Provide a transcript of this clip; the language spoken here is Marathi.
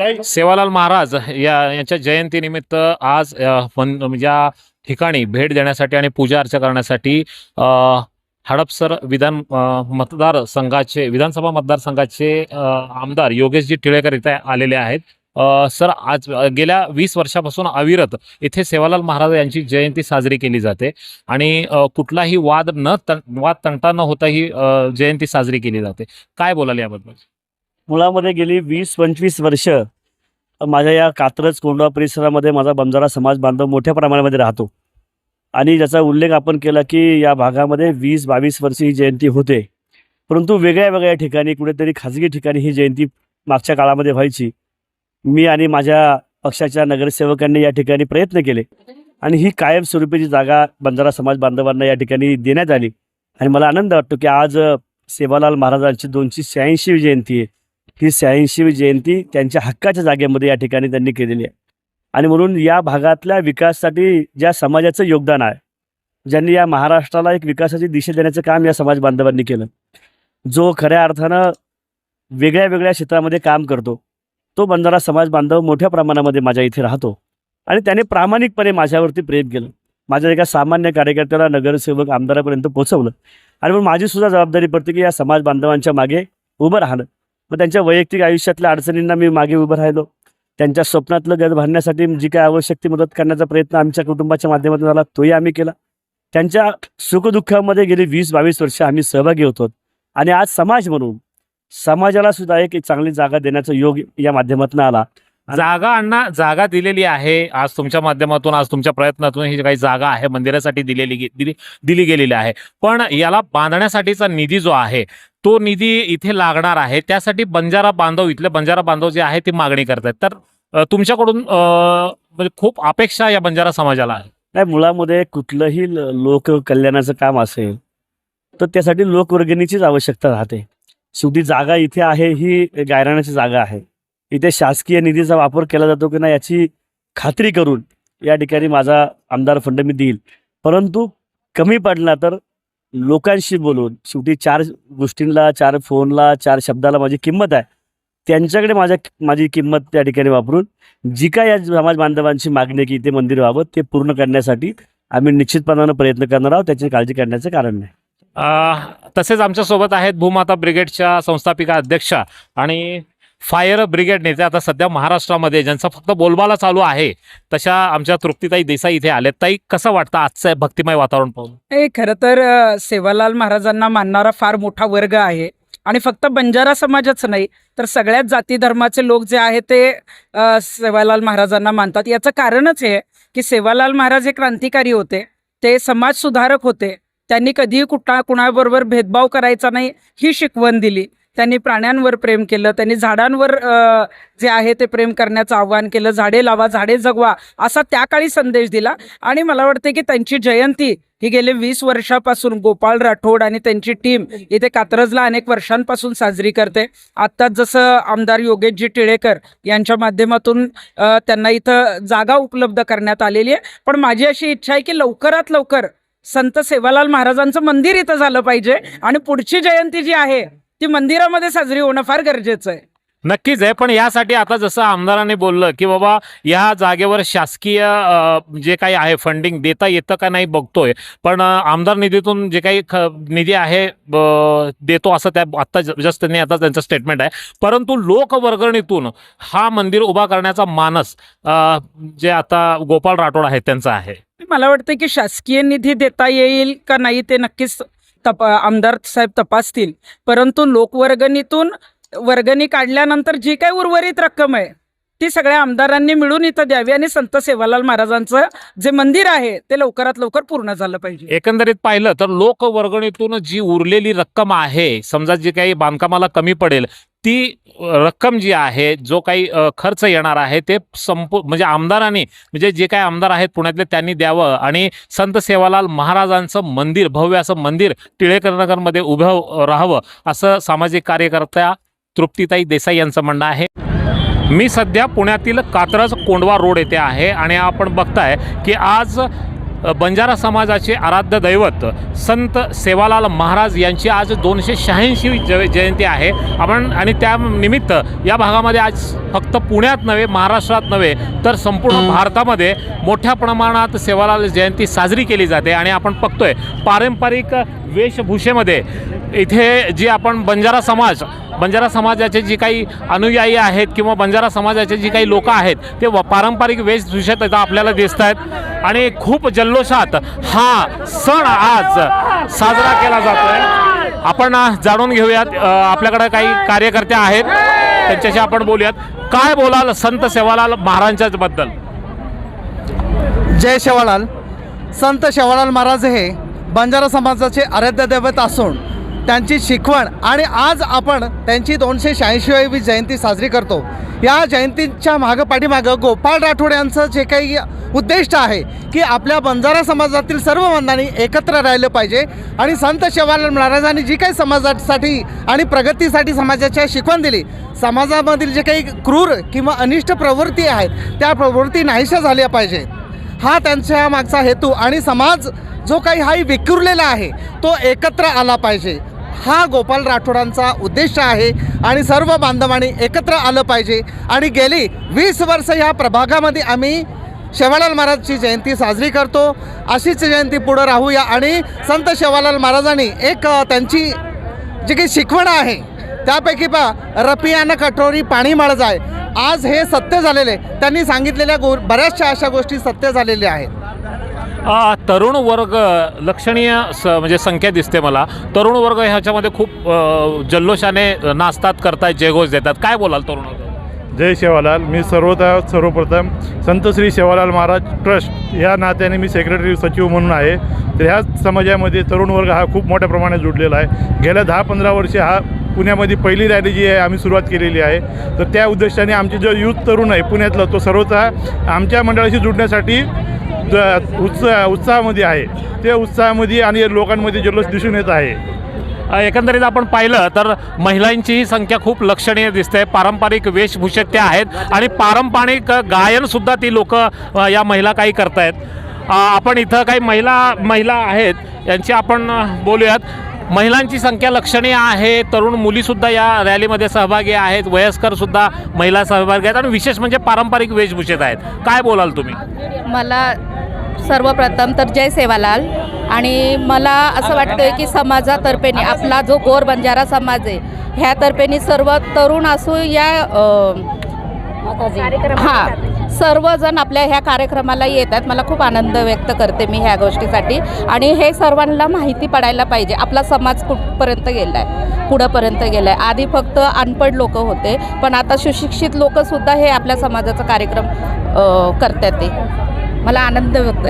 सेवालाल महाराज या यांच्या जयंतीनिमित्त आज या ठिकाणी भेट देण्यासाठी आणि पूजा अर्चा करण्यासाठी हडपसर विधान मतदार मतदारसंघाचे विधानसभा मतदारसंघाचे आमदार योगेशजी टिळेकर इथे आलेले आहेत. सर आज गेल्या वीस वर्षापासून अविरत इथे सेवालाल महाराज यांची जयंती साजरी केली जाते. आणि कुठलाही वाद न तन वाद तंटा न होता ही जयंती साजरी केली जाते. काय बोलाल याबद्दल? मुळामध्ये गेली वीस पंचवीस वर्ष माझ्या या कात्रज कोंडवा परिसरामध्ये माझा बंजारा समाज बांधव मोठ्या प्रमाणामध्ये राहतो. आणि ज्याचा उल्लेख आपण केला की या भागामध्ये वीस बावीस वर्ष ही जयंती होते. परंतु वेगळ्या वेगळ्या ठिकाणी कुठेतरी खाजगी ठिकाणी ही जयंती मागच्या काळामध्ये व्हायची. मी आणि माझ्या पक्षाच्या नगरसेवकांनी या ठिकाणी प्रयत्न केले. आणि ही कायमस्वरूपीची जागा बंजारा समाज बांधवांना या ठिकाणी देण्यात आली. आणि मला आनंद वाटतो की आज सेवालाल महाराजांची दोनशे शहाऐंशी जयंती आहे. ही शहाऐंशी जयंती त्यांच्या हक्काच्या जागेमध्ये या ठिकाणी त्यांनी केलेली आहे. आणि म्हणून या भागातल्या विकासासाठी ज्या समाजाचं योगदान आहे ज्यांनी या महाराष्ट्राला एक विकासाची दिशा देण्याचं काम या समाज बांधवांनी केलं जो खऱ्या अर्थानं वेगळ्या वेगळ्या क्षेत्रामध्ये काम करतो तो बंधारा समाज बांधव मोठ्या प्रमाणामध्ये माझ्या इथे राहतो. आणि त्याने प्रामाणिकपणे माझ्यावरती प्रेम केलं. माझ्या एका सामान्य कार्यकर्त्याला नगरसेवक आमदारापर्यंत पोहोचवलं. आणि म्हणून माझी सुद्धा जबाबदारी पडते की या समाज बांधवांच्या मागे उभं राहणं. मग त्यांच्या वैयक्तिक आयुष्यातल्या अडचणींना मी मागे उभं राहिलो. त्यांच्या स्वप्नातलं घर बांधण्यासाठी जी काय आवश्यक ती मदत करण्याचा प्रयत्न आमच्या कुटुंबाच्या माध्यमातून झाला तोही आम्ही केला. त्यांच्या सुखदुःखामध्ये गेली वीस बावीस वर्ष आम्ही सहभागी होतो. आणि आज समाज म्हणून समाजाला सुद्धा एक एक चांगली जागा देण्याचा योग या माध्यमातून आला. जागा अण्णा जागा दिलेली आहे. आज तुमच्या माध्यमातून आज तुमच्या प्रयत्नातून ही काही जागा आहे मंदिरासाठी दिलेली दिली दिली गेलेली आहे. पण याला बांधण्यासाठीचा निधी जो आहे तो निधी इथे लागणार आहे. त्यासाठी बंजारा बांधव इथले बंजारा बांधव जे आहे ती मागणी करतायत. तर अ, तुमच्याकडून म्हणजे खूप अपेक्षा या बंजारा समाजाला आहे. नाही मुळामध्ये कुठलंही लोककल्याणाचं काम असेल तर त्यासाठी लोकवर्गणीचीच आवश्यकता राहते. शेवटी जागा इथे आहे ही गायराण्याची जागा आहे. इथे शासकीय निधीचा वापर केला जातो की नाही याची खात्री करून या ठिकाणी माझा आमदार फंड मी देईल. परंतु कमी पडला तर लोकांशी बोलून शेवटी चार गोष्टींना चार फोनला चार शब्दाला माझी किंमत आहे. त्यांच्याकडे माझ्या माझी किंमत त्या ठिकाणी वापरून जी काय या समाज बांधवांची मागणी आहे की इथे मंदिर व्हावं ते पूर्ण करण्यासाठी आम्ही निश्चितपणानं प्रयत्न करणार आहोत. त्याची काळजी करण्याचं कारण नाही. तसेच आमच्यासोबत आहेत भूमाता ब्रिगेडच्या संस्थापिका अध्यक्षा आणि फायर ब्रिगेड नेते आता सध्या महाराष्ट्रामध्ये ज्यांचा फक्त बोलबाला चालू आहे. तशा आमच्या तृप्तीताई देसाई इथे आल्या ताई कसं वाटतं आजचं भक्तिमय वातावरण पाहून? हे खरं तर सेवालाल महाराजांना मानणारा फार मोठा वर्ग आहे. आणि फक्त बंजारा समाजच नाही तर सगळ्याच जाती धर्माचे लोक जे आहे ते सेवालाल महाराजांना मानतात. याचं कारणच हे की सेवालाल महाराज हे क्रांतिकारी होते. ते समाज सुधारक होते. त्यांनी कधीही कुठला कुणाबरोबर भेदभाव करायचा नाही ही शिकवण दिली. त्यांनी प्राण्यांवर प्रेम केलं त्यांनी झाडांवर जे आहे ते प्रेम करण्याचं आव्हान केलं झाडे लावा झाडे जगवा असा त्या काळी संदेश दिला. आणि मला वाटते की त्यांची जयंती ही गेले वीस वर्षापासून गोपाळ राठोड आणि त्यांची टीम इथे कात्रजला अनेक वर्षांपासून साजरी करते. आत्ताच जसं आमदार योगेशजी टिळेकर यांच्या माध्यमातून त्यांना इथं जागा उपलब्ध करण्यात आलेली आहे. पण माझी अशी इच्छा आहे की लवकरात लवकर संत सेवालाल महाराजांचं मंदिर इथं झालं पाहिजे आणि पुढची जयंती जी आहे ती मंदिरामध्ये साजरी होणं फार गरजेचं आहे. नक्कीच आहे पण यासाठी आता जसं आमदारांनी बोललं की बाबा या जागेवर शासकीय जे काही आहे फंडिंग देता येतं का नाही बघतोय. पण आमदार निधीतून जे काही ख निधी आहे देतो असं त्या आत्ता जस्ट त्यांनी आता त्यांचं स्टेटमेंट आहे. परंतु लोकवर्गणीतून हा मंदिर उभा करण्याचा मानस जे आता गोपाळ राठोड आहेत त्यांचा आहे. मला वाटतं की शासकीय निधी देता येईल का नाही ते नक्कीच तप आमदार साहेब तपासतील. परंतु लोकवर्गणीतून वर्गणी काढल्यानंतर जी काही उर्वरित रक्कम आहे ती सगळ्या आमदारांनी मिळून इथं द्यावी आणि संत सेवालाल महाराजांचं जे मंदिर आहे ते लवकरात लवकर पूर्ण झालं पाहिजे. एकंदरीत पाहिलं तर लोकवर्गणीतून जी उरलेली रक्कम आहे समजा जी काही बांधकामाला कमी पडेल ती रक्कम जी आहे जो काही खर्च येणार आहे ते संपू म्हणजे आमदारांनी म्हणजे जे काही आमदार आहेत पुण्यातले त्यांनी द्यावं आणि संत सेवालाल महाराजांचं मंदिर भव्य असं मंदिर टिळेकर नगरमध्ये उभं राहावं असं सामाजिक कार्यकर्त्या तृप्तीताई देसाई यांचं म्हणणं आहे. मी सध्या पुण्यातील कात्रज कोंडवा रोड येथे आहे आणि आपण बघताय की आज बंजारा समाजाचे आराध्य दैवत संत सेवालाल महाराज यांची आज दोनशे शहाऐंशी ज जयंती आहे. आपण आणि त्या निमित्त या भागामध्ये आज फक्त पुण्यात नव्हे महाराष्ट्रात नव्हे तर संपूर्ण भारतामध्ये मोठ्या प्रमाणात सेवालाल जयंती साजरी केली जाते आणि आपण बघतोय पारंपरिक वेशभूषेमध्ये इथे जी आपण बंजारा समाज बंजारा समाजाचे जी काही अनुयायी आहेत किंवा बंजारा समाजाचे जी काही लोक आहेत ते व- पारंपरिक वेशभूषेत आपल्याला दिसत आहेत आणि खूप जल्लोषात हा सण आज साजरा केला जातोय. आपण जाणून घेऊयात आपल्याकडे काही कार्यकर्ते आहेत. त्यांच्याशी आपण बोलूयात. काय बोलाल संत सेवालाल महाराजांच्याच बद्दल? जय शेवालाल संत शेवालाल महाराज हे बंजारा समाजाचे आराध्य दैवत असून त्यांची शिकवण आणि आज आपण त्यांची दोनशे शहाऐंशीवी जयंती साजरी करतो. या जयंतीच्या मागं पाठीमागं गोपाळ राठोड यांचं जे काही उद्दिष्ट आहे की आपल्या बंजारा समाजातील सर्व बंधांनी एकत्र राहिलं पाहिजे आणि संत शेवालाल महाराजांनी जी काही समाजासाठी आणि प्रगतीसाठी समाजाच्या शिकवण दिली समाजामधील जे काही क्रूर किंवा अनिष्ट प्रवृत्ती आहेत त्या प्रवृत्ती नाहीशा झाल्या पाहिजे. हा त्यांच्या मागचा हेतू आणि समाज जो काही हाही विखुरलेला आहे तो एकत्र आला पाहिजे. हा गोपाल राठोडांचा उद्देश आहे आणि सर्व बांधवांनी एकत्र आलं पाहिजे. आणि गेली वीस वर्ष ह्या प्रभागामध्ये आम्ही शेवालाल महाराजची जयंती साजरी करतो. अशीच जयंती पुढं राहूया आणि संत शेवालाल महाराजांनी एक त्यांची जी काही शिकवण आहे त्यापैकी पा रपियानं कठोरी पाणी मळ आहे. आज हे सत्य झालेले त्यांनी सांगितलेल्या गो बऱ्याचशा अशा गोष्टी सत्य झालेल्या आहेत. तरुण वर्ग लक्षणीय स म्हणजे संख्या दिसते मला. तरुण वर्ग ह्याच्यामध्ये खूप जल्लोषाने नाचतात करतात जयघोष देतात. काय बोलाल तरुण वर्ग? जय शेवालाल. मी सर्वतः सर्वप्रथम संत श्री शेवालाल महाराज ट्रस्ट या नात्याने मी सेक्रेटरी सचिव म्हणून आहे. तर ह्या समाजामध्ये तरुण वर्ग हा खूप मोठ्या प्रमाणात जुडलेला आहे. गेल्या दहा पंधरा वर्षे हा पुण्यामध्ये पहिली रॅली जी आहे आम्ही सुरुवात केलेली आहे. तर त्या उद्देशाने आमचे जो युथ तरुण आहे पुण्यातला तो सर्वतः आमच्या मंडळाशी जुडण्यासाठी उत्साह उत्साहामध्ये आहे. ते उत्साहामध्ये आणि लोकांमध्ये जल्लोष दिसून येत आहे. एकंदरीत आपण पाहिलं तर महिलांचीही संख्या खूप लक्षणीय दिसते. पारंपरिक वेशभूषेत त्या आहेत आणि पारंपरिक गायनसुद्धा ती लोक या महिला काही करतायत. आपण इथं काही महिला महिला आहेत यांची आपण बोलूयात. महिलांची संख्या लक्षणीय आहे. तरुण मुलीसुद्धा या रॅलीमध्ये सहभागी आहेत. वयस्करसुद्धा महिला सहभागी आहेत. आणि विशेष म्हणजे पारंपरिक वेशभूषेत आहेत. काय बोलाल तुम्ही? मला सर्वप्रथम तर जय सेवालाल. आणि मला असं वाटतं की समाजातर्फेने आपला जो गोर बंजारा समाज आहे ह्यातर्फेने सर्व तरुण असू या हां सर्वजण आपल्या ह्या कार्यक्रमाला येतात. मला खूप आनंद व्यक्त करते मी ह्या गोष्टीसाठी. आणि हे सर्वांना माहिती पडायला पाहिजे. आपला समाज कुठपर्यंत गेला आहे पुढंपर्यंत गेला आहे आधी फक्त अनपढ लोक होते पण आता सुशिक्षित लोकसुद्धा हे आपल्या समाजाचा कार्यक्रम करतात ते. मला आनंद व्यक्त